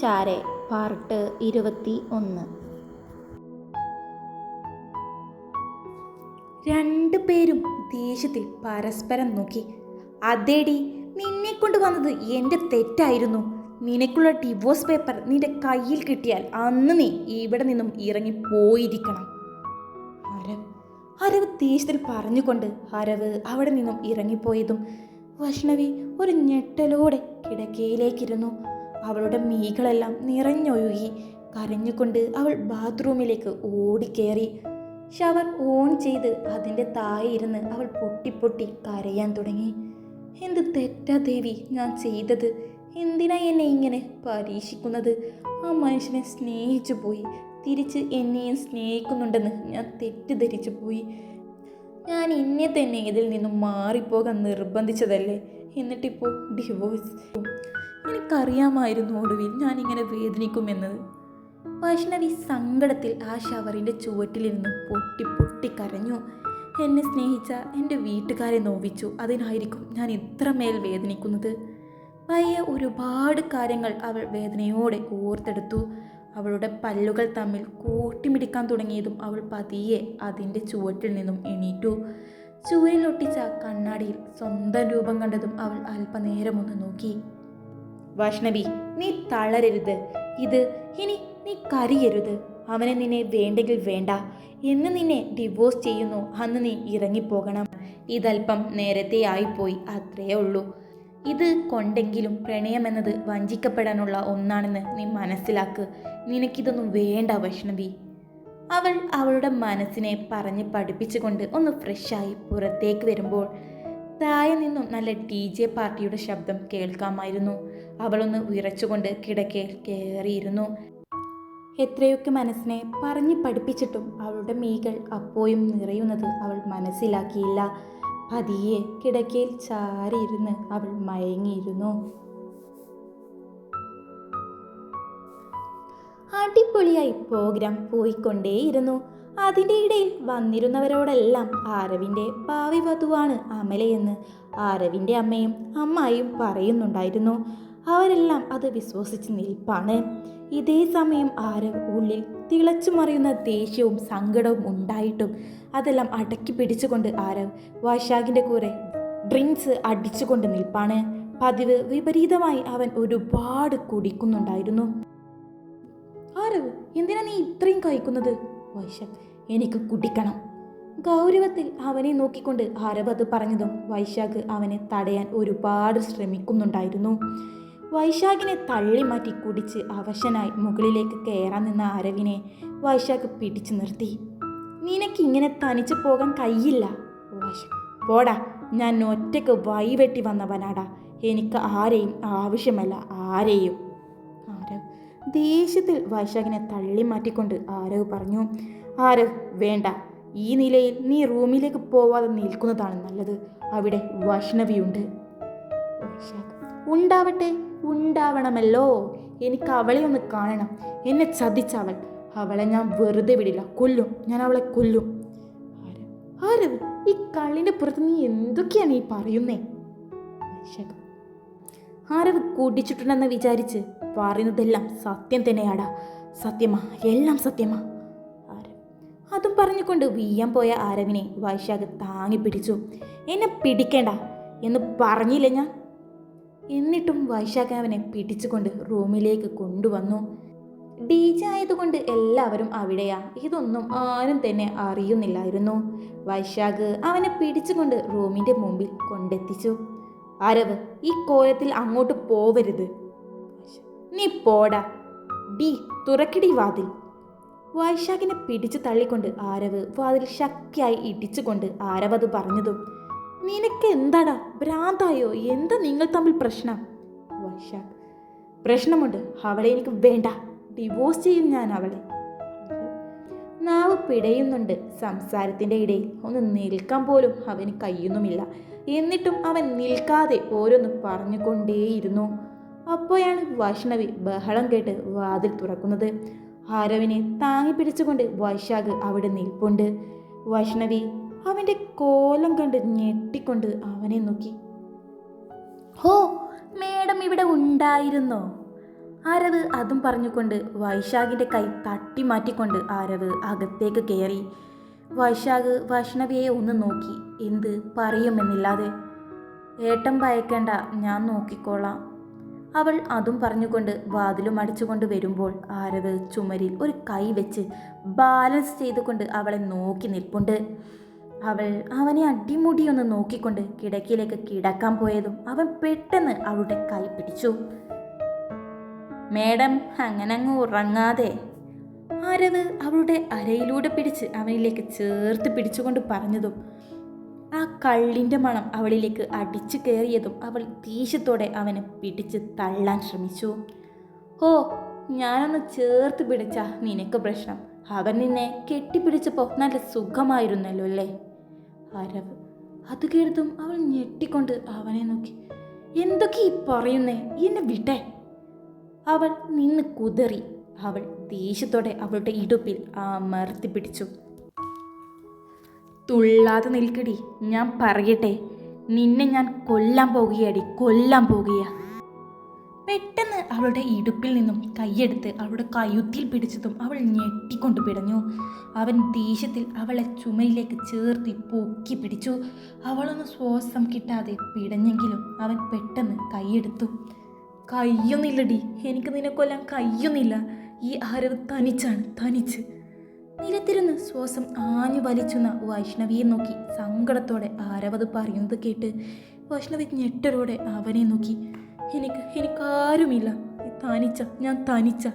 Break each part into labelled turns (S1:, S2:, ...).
S1: ചാരെ പാർട്ട് ഇരുപത്തി ഒന്ന്.
S2: രണ്ടുപേരും ദേഷ്യത്തിൽ പരസ്പരം നോക്കി. അതേടി നിന്നെ കൊണ്ട് വന്നത് എന്റെ തെറ്റായിരുന്നു. നിനക്കുള്ള ഡിവോഴ്സ് പേപ്പർ നിന്റെ കയ്യിൽ കിട്ടിയാൽ അന്ന് നീ ഇവിടെ നിന്നും ഇറങ്ങി പോയിരിക്കണം. അരവ് അരവ് ദേഷ്യത്തിൽ പറഞ്ഞുകൊണ്ട് അരവ് അവിടെ നിന്നും ഇറങ്ങിപ്പോയതും വൈഷ്ണവി ഒരു ഞെട്ടലോടെ കിടക്കയിലേക്കിരുന്നു. അവളുടെ മീകളെല്ലാം നിറഞ്ഞൊഴുകി കരഞ്ഞുകൊണ്ട് അവൾ ബാത്റൂമിലേക്ക് ഓടിക്കേറി. ഷവർ ഓൺ ചെയ്ത് അതിന്റെ താഴെ ഇരുന്ന് അവൾ പൊട്ടിപ്പൊട്ടി കരയാൻ തുടങ്ങി. എന്ത് തെറ്റാ ദേവി ഞാൻ ചെയ്തത്? എന്തിനാ എന്നെ ഇങ്ങനെ പരീക്ഷിക്കുന്നത്? ആ മനുഷ്യനെ സ്നേഹിച്ചു പോയി. തിരിച്ച് എന്നെയും സ്നേഹിക്കുന്നുണ്ടെന്ന് ഞാൻ തെറ്റിദ്ധരിച്ചു പോയി. ഞാൻ എന്നെ തന്നെ ഇതിൽ നിന്നും മാറിപ്പോകാൻ നിർബന്ധിച്ചതല്ലേ? എന്നിട്ടിപ്പോൾ ഡിവോഴ്സ് എനിക്കറിയാമായിരുന്നു ഒടുവിൽ ഞാനിങ്ങനെ വേദനിക്കുമെന്നത്. വൈഷ്ണവി സങ്കടത്തിൽ ആ ഷവറിന്റെ ചുവട്ടിലിരുന്ന് പൊട്ടി പൊട്ടി കരഞ്ഞു. എന്നെ സ്നേഹിച്ച എന്റെ വീട്ടുകാരെ നോവിച്ചു. അതിനായിരിക്കും ഞാൻ ഇത്രമേൽ വേദനിക്കുന്നത്. പയ്യെ ഒരുപാട് കാര്യങ്ങൾ അവൾ വേദനയോടെ ഓർത്തെടുത്തു. അവളുടെ പല്ലുകൾ തമ്മിൽ കൂട്ടിമിടിക്കാൻ തുടങ്ങിയതും അവൾ പതിയെ അതിന്റെ ചുവട്ടിൽ നിന്നും എണീറ്റു. ചൂരിലൊട്ടിച്ച കണ്ണാടിയിൽ സ്വന്തം രൂപം കണ്ടതും അവൾ അല്പനേരം ഒന്ന് നോക്കി. വൈഷ്ണവി നീ തളരരുത്. ഇത് ഇനി നീ കരയരുത്. അവനെ നിന്നെ വേണ്ടെങ്കിൽ വേണ്ട. എന്ന് നിന്നെ ഡിവോഴ്സ് ചെയ്യുന്നു. അന്ന് നീ ഇറങ്ങിപ്പോകണം. ഇതല്പം നേരത്തെ ആയിപ്പോയി. അത്രേ ഉള്ളൂ. ഇത് കൊണ്ടെങ്കിലും പ്രണയമെന്നത് വഞ്ചിക്കപ്പെടാനുള്ള ഒന്നാണെന്ന് നീ മനസ്സിലാക്ക്. നിനക്കിതൊന്നും വേണ്ട വൈഷ്ണവി. അവൾ അവളുടെ മനസ്സിനെ പറഞ്ഞ് പഠിപ്പിച്ചുകൊണ്ട് ഒന്ന് ഫ്രഷായി പുറത്തേക്ക് വരുമ്പോൾ താഴെ നിന്നും നല്ല ഡി ജെ പാർട്ടിയുടെ ശബ്ദം കേൾക്കാമായിരുന്നു. അവളൊന്ന് വിറച്ചുകൊണ്ട് കിടക്കയിൽ കയറിയിരുന്നു. എത്രയൊക്കെ മനസ്സിനെ പറഞ്ഞ് പഠിപ്പിച്ചിട്ടും അവളുടെ മീകൾ അപ്പോയും നിറയുന്നത് അവൾ മനസ്സിലാക്കിയില്ല. പതിയെ കിടക്കയിൽ ചാരിയിരുന്ന് അവൾ മയങ്ങിയിരുന്നു. അടിപൊളിയായി പ്രോഗ്രാം പോയിക്കൊണ്ടേയിരുന്നു. അതിന്റെ ഇടയിൽ വന്നിരുന്നവരോടെല്ലാം ആരവിന്റെ ഭാവി വധുവാണ് അമലയെന്ന് ആരവിന്റെ അമ്മയും അമ്മായും പറയുന്നുണ്ടായിരുന്നു. അവരെല്ലാം അത് വിശ്വസിച്ച് നിൽപ്പാണ്. ഇതേ സമയം ആരവ് ഉള്ളിൽ തിളച്ചു മറിയുന്ന ദേഷ്യവും സങ്കടവും ഉണ്ടായിട്ടും അതെല്ലാം അടക്കി പിടിച്ചുകൊണ്ട് ആരവ് വൈശാഖിന്റെ കൂടെ ഡ്രിങ്ക്സ് അടിച്ചുകൊണ്ട് നിൽപ്പാണ്. പതിവ് വിപരീതമായി അവൻ ഒരുപാട് കുടിക്കുന്നുണ്ടായിരുന്നു. ആരവ് എന്തിനാ നീ ഇത്രയും കഴിക്കുന്നത്? വൈശം എനിക്ക് കുടിക്കണം. ഗൗരവത്തിൽ അവനെ നോക്കിക്കൊണ്ട് ആരവ് അത് പറഞ്ഞതും വൈശാഖ് അവനെ തടയാൻ ഒരുപാട് ശ്രമിക്കുന്നുണ്ടായിരുന്നു. വൈശാഖിനെ തള്ളി മാറ്റി കുടിച്ച് അവശനായി മുകളിലേക്ക് കയറാൻ നിന്ന ആരവിനെ വൈശാഖ് പിടിച്ചു നിർത്തി. നിനക്ക് ഇങ്ങനെ തനിച്ചു പോകാൻ കഴിയില്ല. പോടാ ഞാൻ ഒറ്റയ്ക്ക് വൈവെട്ടി വന്നവനാടാ. എനിക്ക് ആരെയും ആവശ്യമല്ല ആരെയും. ദേഷ്യത്തിൽ വൈശാഖിനെ തള്ളി മാറ്റിക്കൊണ്ട് ആരവ് പറഞ്ഞു ആരവ് വേണ്ട. ഈ നിലയിൽ നീ റൂമിലേക്ക് പോവാതെ നിൽക്കുന്നതാണ് നല്ലത്. അവിടെ വൈഷ്ണവിയുണ്ട്. ഉണ്ടാവട്ടെ ഉണ്ടാവണമല്ലോ. എനിക്ക് അവളെ ഒന്ന് കാണണം. എന്നെ ചതിച്ചവൾ. അവളെ ഞാൻ വെറുതെ വിടില്ല. കൊല്ലും. ഞാൻ അവളെ കൊല്ലും. ആരവ് ഈ കള്ളിന്റെ പുറത്ത് നീ എന്തൊക്കെയാണ് ഈ പറയുന്നേ? ആരവ് കുടിച്ചിട്ടുണ്ടെന്ന് വിചാരിച്ച് പറയുന്നതെല്ലാം സത്യം തന്നെയാടാ. സത്യമാ എല്ലാം സത്യമാ. അതും പറഞ്ഞുകൊണ്ട് വീയാൻ പോയ ആരവിനെ വൈശാഖ് താങ്ങി പിടിച്ചു. എന്നെ പിടിക്കേണ്ട എന്ന് പറഞ്ഞില്ല ഞാൻ? എന്നിട്ടും വൈശാഖ് അവനെ പിടിച്ചുകൊണ്ട് റൂമിലേക്ക് കൊണ്ടുവന്നു. ഡി ജെ ആയതുകൊണ്ട് എല്ലാവരും അവിടെയാ. ഇതൊന്നും ആരും തന്നെ അറിയുന്നില്ലായിരുന്നു. വൈശാഖ് അവനെ പിടിച്ചുകൊണ്ട് റൂമിന്റെ മുമ്പിൽ കൊണ്ടെത്തിച്ചു. അരവ് ഈ കോലത്തിൽ അങ്ങോട്ട് പോവരുത്. നീ പോടാ. ഡി തുറക്കിടി വാതിൽ. വൈശാഖിനെ പിടിച്ചു തള്ളിക്കൊണ്ട് ആരവ് വാതിൽ ശക്തിയായി ഇടിച്ചുകൊണ്ട് ആരവ് അത് പറഞ്ഞതും നിനക്ക് എന്താടാ? ഭ്രാന്തായോ? എന്താ നിങ്ങൾ തമ്മിൽ പ്രശ്നം? വൈശാഖ് പ്രശ്നമുണ്ട്. അവളെ എനിക്ക് വേണ്ട. ഡിവോഴ്സ് ചെയ്യും ഞാൻ അവളെ. നാവ് പിടയുന്നുണ്ട് സംസാരത്തിന്റെ ഇടയിൽ. ഒന്ന് നിൽക്കാൻ പോലും അവന് കഴിയുന്നുമില്ല. എന്നിട്ടും അവൻ നിൽക്കാതെ ഓരോന്ന് പറഞ്ഞുകൊണ്ടേയിരുന്നു. അപ്പോഴാണ് വൈഷ്ണവി ബഹളം കേട്ട് വാതിൽ തുറക്കുന്നത്. ആരവിനെ താങ്ങി പിടിച്ചുകൊണ്ട് വൈശാഖ് അവിടെ നിൽപ്പുണ്ട്. വൈഷ്ണവി അവന്റെ കോലം കണ്ട് ഞെട്ടിക്കൊണ്ട് അവനെ നോക്കി. ഹോ മേഡം ഇവിടെ ഉണ്ടായിരുന്നോ? ആരവ് അതും പറഞ്ഞുകൊണ്ട് വൈശാഖിന്റെ കൈ തട്ടി മാറ്റിക്കൊണ്ട് ആരവ് അകത്തേക്ക് കയറി. വൈശാഖ് വൈഷ്ണവിയെ ഒന്ന് നോക്കി. എന്ത് പറയുമെന്നില്ലാതെ. ഏട്ടം ഭയക്കേണ്ട ഞാൻ നോക്കിക്കോളാം. അവൾ അതും പറഞ്ഞുകൊണ്ട് വാതിലും അടിച്ചുകൊണ്ട് വരുമ്പോൾ ആരവ് ചുമരിൽ ഒരു കൈ വെച്ച് ബാലൻസ് ചെയ്തുകൊണ്ട് അവളെ നോക്കി നിൽപ്പുണ്ട്. അവൾ അവനെ അടിമുടിയൊന്ന് നോക്കിക്കൊണ്ട് കിടക്കിയിലേക്ക് കിടക്കാൻ പോയതും അവൻ പെട്ടെന്ന് അവളുടെ കൈ പിടിച്ചു. മേഡം അങ്ങനങ്ങ് ഉറങ്ങാതെ. ആരവ് അവളുടെ അരയിലൂടെ പിടിച്ച് അവനിലേക്ക് ചേർത്ത് പിടിച്ചുകൊണ്ട് പറഞ്ഞതും ആ കള്ളിന്റെ മണം അവളിലേക്ക് അടിച്ചു കയറിയതും അവൾ ദേഷ്യത്തോടെ അവനെ പിടിച്ച് തള്ളാൻ ശ്രമിച്ചു. ഓ ഞാനൊന്ന് ചേർത്ത് പിടിച്ച നിനക്ക് പ്രശ്നം. അവൻ നിന്നെ കെട്ടിപ്പിടിച്ചപ്പോൾ നല്ല സുഖമായിരുന്നല്ലോ അല്ലേ? അരവ് അത് കേട്ടതും അവൾ ഞെട്ടിക്കൊണ്ട് അവനെ നോക്കി. എന്തൊക്കെ ഈ പറയുന്നേ? എന്നെ വിട്ടെ. അവൾ നിന്ന് കുതറി. അവൾ ദേഷ്യത്തോടെ അവളുടെ ഇടുപ്പിൽ അമർത്തി പിടിച്ചു. തുള്ളാതെ നിൽക്കടി. ഞാൻ പറയട്ടെ നിന്നെ ഞാൻ കൊല്ലാൻ പോകുകയടി കൊല്ലാൻ പോകുക പെട്ടെന്ന് അവളുടെ ഇടുപ്പിൽ നിന്നും കൈയെടുത്ത് അവളുടെ കയ്യുത്തിൽ പിടിച്ചതും അവൾ ഞെട്ടിക്കൊണ്ട് പിടഞ്ഞു. അവൻ ദേഷ്യത്തിൽ അവളെ ചുമയിലേക്ക് ചേർത്തി പൊക്കി പിടിച്ചു. അവളൊന്ന് ശ്വാസം കിട്ടാതെ പിടഞ്ഞെങ്കിലും അവൻ പെട്ടെന്ന് കൈയെടുത്തു. കയ്യൊന്നില്ലടി എനിക്ക് നിന്നെ കൊല്ലാൻ കയ്യൊന്നില്ല ഈ ആരവ് തനിച്ചാണ് തനിച്ച്. നിലത്തിരുന്ന് ശ്വാസം ആഞ്ഞു വലിച്ചുന്ന വൈഷ്ണവിയെ നോക്കി സങ്കടത്തോടെ ആരവത് പറയുന്നത് കേട്ട് വൈഷ്ണവി ഞെട്ടരോടെ അവനെ നോക്കി. എനിക്ക് എനിക്കാരുമില്ല. തനിച്ച ഞാൻ തനിച്ച.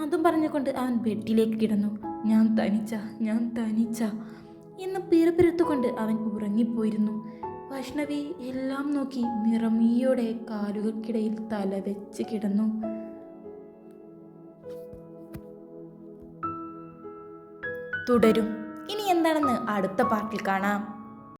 S2: അതും പറഞ്ഞുകൊണ്ട് അവൻ ബെഡിലേക്ക് കിടന്നു. ഞാൻ തനിച്ച ഞാൻ തനിച്ച എന്ന് പിറപ്പിരുത്തുകൊണ്ട് അവൻ ഉറങ്ങിപ്പോയിരുന്നു. വൈഷ്ണവി എല്ലാം നോക്കി നിറമിയോടെ കാലുകൾക്കിടയിൽ തല വെച്ച് കിടന്നു. തുടരും. ഇനി എന്താണെന്ന് അടുത്ത പാർട്ടിൽ കാണാം.